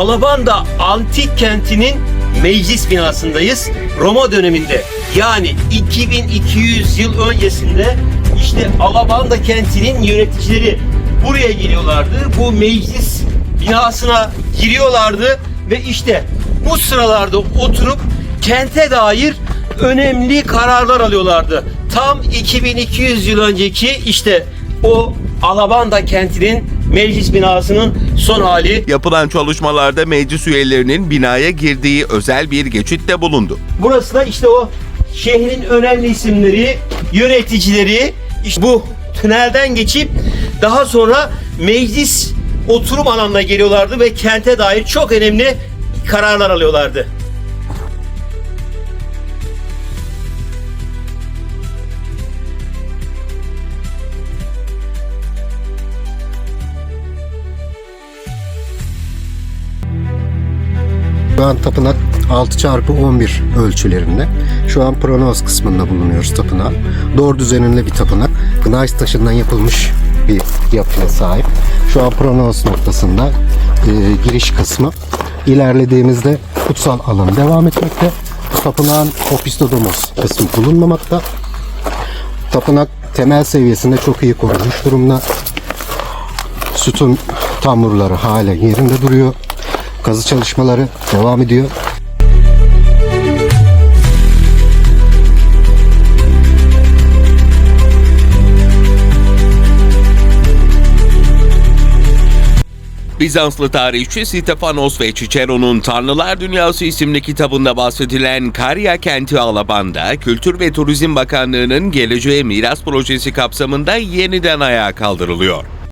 Alabanda Antik Kenti'nin meclis binasındayız. Roma döneminde yani 2200 yıl öncesinde işte Alabanda kentinin yöneticileri buraya geliyorlardı. Bu meclis binasına giriyorlardı ve işte bu sıralarda oturup kente dair önemli kararlar alıyorlardı. Tam 2200 yıl önceki işte o Alabanda kentinin meclis binasının son hali. Yapılan çalışmalarda meclis üyelerinin binaya girdiği özel bir geçit de bulundu. Burası da işte o şehrin önemli isimleri, yöneticileri işte bu tünelden geçip daha sonra meclis oturum alanına geliyorlardı ve kente dair çok önemli kararlar alıyorlardı. Şu an tapınak 6 çarpı 11 ölçülerinde. Şu an Pronos kısmında bulunuyoruz tapınağın. Doğru düzeninde bir tapınak. Gneiss taşından yapılmış bir yapıya sahip. Şu an Pronos noktasında e, giriş kısmı. İlerlediğimizde kutsal alan devam etmekte. Tapınağın Opistodomos kısmı bulunmamakta. Tapınak temel seviyesinde çok iyi korunmuş durumda. Sütun tamurları hala yerinde duruyor. Kazı çalışmaları devam ediyor. Bizanslı tarihçi Stefanos ve Cicero'nun Tanrılar Dünyası isimli kitabında bahsedilen Karya kenti Alabanda, Kültür ve Turizm Bakanlığı'nın Geleceğe Miras Projesi kapsamında yeniden ayağa kaldırılıyor.